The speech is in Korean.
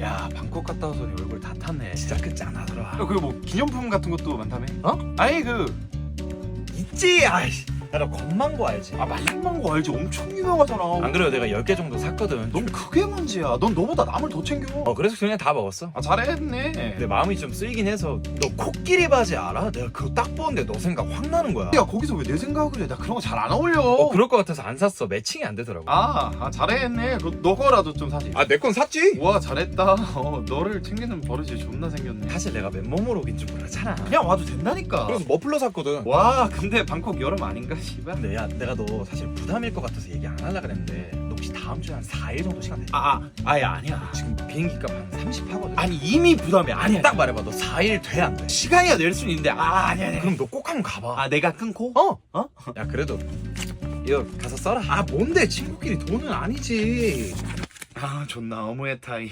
야 방콕 갔다 와서 얼굴 다 탔네 진짜 끝장나더라. 야, 그리고 뭐 기념품 같은 것도 많다며? 어? 아니 그 있지. 아이씨. 나너 건망고 알지? 아, 말랑망고 알지? 엄청 유명하잖아 안 그래도 내가 10개 정도 샀거든. 넌 그게 문제야 넌 너보다 남을 더 챙겨 어 그래서 그냥 다 먹었어. 아 잘했네 내 마음이 좀 쓰이긴 해서 너 코끼리 바지 알아? 내가 그거 딱 보는데 너 생각 확 나는 거야. 야 거기서 왜 내 생각을 해? 나 그런 거 잘 안 어울려 어 그럴 것 같아서 안 샀어. 매칭이 안 되더라고. 아, 아 잘했네 그, 너 거라도 좀 사지 아 내 건 샀지? 와 잘했다 어, 너를 챙기는 버릇이 존나 생겼네 사실 내가 맨몸으로 오긴 좀 그렇잖아. 그냥 와도 된다니까 그래서 머플러 샀거든. 와 근데 방콕 여름 아닌가 씨발 야 내가 너 사실 부담일 것 같아서 얘기 안 하려 그랬는데 너 혹시 다음 주에 한 4일 정도 시간 돼? 아, 아 아야 아니야 지금 비행기 값한30 하거든. 아니 이미 부담이 아니야 딱 말해봐 너 4일 돼 안 돼? 시간이야 낼 수는 있는데 아 아니야 아니야 그럼 너 꼭 한번 가봐. 아 내가 끊고? 어? 어? 야 그래도 이거 가서 써라. 아 뭔데 친구끼리 돈은 아니지. 아 존나 어무해 타이